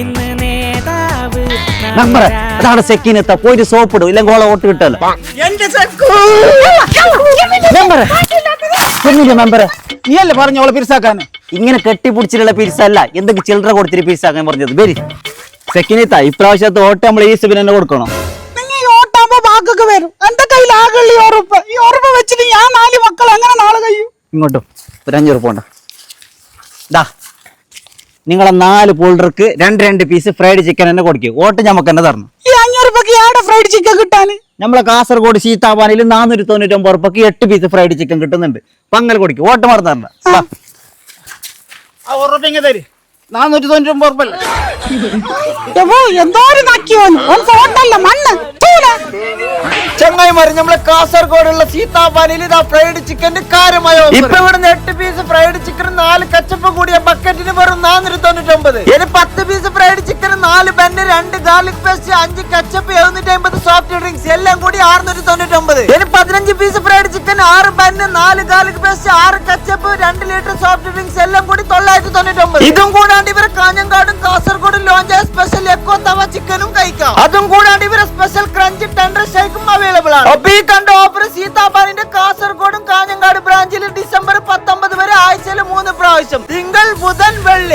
ഇന്ന് നേതാവ് മെമ്പറെ അതാണ് സെക്കിനെത്ത. പോയിട്ട് സോപ്പ് ഇടും ഇല്ലെങ്കിൽ ഓളെ ഓട്ട് കിട്ടല്ലോ. മെമ്പറെ ചെന്നില്ല മെമ്പറെ നീയല്ലേ പറഞ്ഞ അവളെ പിരിസാക്കാൻ? ഇങ്ങനെ കെട്ടിപ്പിടിച്ചിട്ടുള്ള പിരിസല്ല. എന്തൊക്കെ ചിൽഡ്രൻ കൊടുത്തിട്ട് പിരിസാക്കാൻ പറഞ്ഞത്? വരി. സെക്കിനെത്ത. ഇപ്രാവശ്യത്തെ ഓട്ടം നമ്മൾ ഈ സിബിന് തന്നെ കൊടുക്കണം? വാക്കൊക്കെ വരും. എന്റെ കയ്യിൽ ആകെ ഈ ഉറപ്പ്. ഈ ഉറപ്പ് വെച്ചിട്ട് ഞാൻ നാല് മക്കൾ എങ്ങനെ നാളെ കഴിയും? ഇങ്ങോട്ടും. ഒരു അഞ്ഞൂറ് പോണ്ട. ദാ. നിങ്ങളെ നാല് പോൾഡർക്ക് രണ്ട് രണ്ട് പീസ് ഫ്രൈഡ് ചിക്കൻ തന്നെ കൊടുക്കും. ഓട്ട് ഞമ്മക്ക് തന്നെ തരണം. ഈ അഞ്ഞൂറ് രൂപക്ക് ഏടെ ഫ്രൈഡ് ചിക്കൻ കിട്ടാൻ നമ്മളെ കാസർഗോഡ് സീതാപാനയിൽ നാനൂറ്റി തൊണ്ണൂറ്റി ഒമ്പത് ഉറുപ്പക്ക് എട്ട് പീസ് ഫ്രൈഡ് ചിക്കൻ കിട്ടുന്നുണ്ട്. പങ്ങൽ കൊടുക്കും. ഓട്ടം മറന്നു തരണ്ട ദാ. ആ ഉറപ്പ് ഇങ്ങനെ തരും. നാനൂറ്റി ഉറപ്പല്ലേ ചങ്ങായിമാര് നമ്മളെ കാസർഗോഡുള്ള സീതാപാനിയിൽ ഇതാ ഫ്രൈഡ് ചിക്കൻ കാര്യമായോ ഇപ്പൊ ഇവിടുന്ന് എട്ട് നാല് കച്ചപ്പ് കൂടിയ ബക്കറ്റിന് വെറും നാനൂറ്റി തൊണ്ണൂറ്റി ഒമ്പത് ഇനി പത്ത് പീസ് ഫ്രൈഡ് ചിക്കൻ നാല് ബെന്ന് രണ്ട് ഗാർലിക് പേസ്റ്റ് അഞ്ച് കച്ചപ്പ് എഴുന്നൂറ്റി അമ്പത് സോഫ്റ്റ് ഡ്രിങ്ക്സ് എല്ലാം കൂടി ആറുന്നൂറ്റി തൊണ്ണൂറ്റി ഒമ്പത് ഇനി പതിനഞ്ച് പീസ് ഫ്രൈഡ് ചിക്കൻ ആറ് ബെന്ന് നാല് ഗാർലിക് പേസ്റ്റ് ആറ് കച്ചപ്പ് രണ്ട് ലിറ്റർ സോഫ്റ്റ് ഡ്രിങ്ക്സ് എല്ലാം കൂടി തൊള്ളായിരത്തി തൊണ്ണൂറ്റി ഒമ്പത് ഇതും കൂടാണ്ട് ഇവരെ കാഞ്ഞങ്കാടും കാസർഗോഡും ലോഞ്ച് സ്പെഷ്യൽ എക്കോ തവ ചിക്കനും കഴിക്കാം. അതും കൂടാണ്ട് ഇവരെ സ്പെഷ്യൽ ക്രഞ്ച് ടെൻഡർ ഷേക്കും അവൈലബിൾ ആണ്. ഈ കണ്ട ഓഫർ സീതാബാനിന്റെ കാസർഗോഡും കാഞ്ഞങ്ങാട് ബ്രാഞ്ചിൽ ഡിസംബർ പത്തൊമ്പത് வருஷம் திங்கள் புதன் வெள்ளி.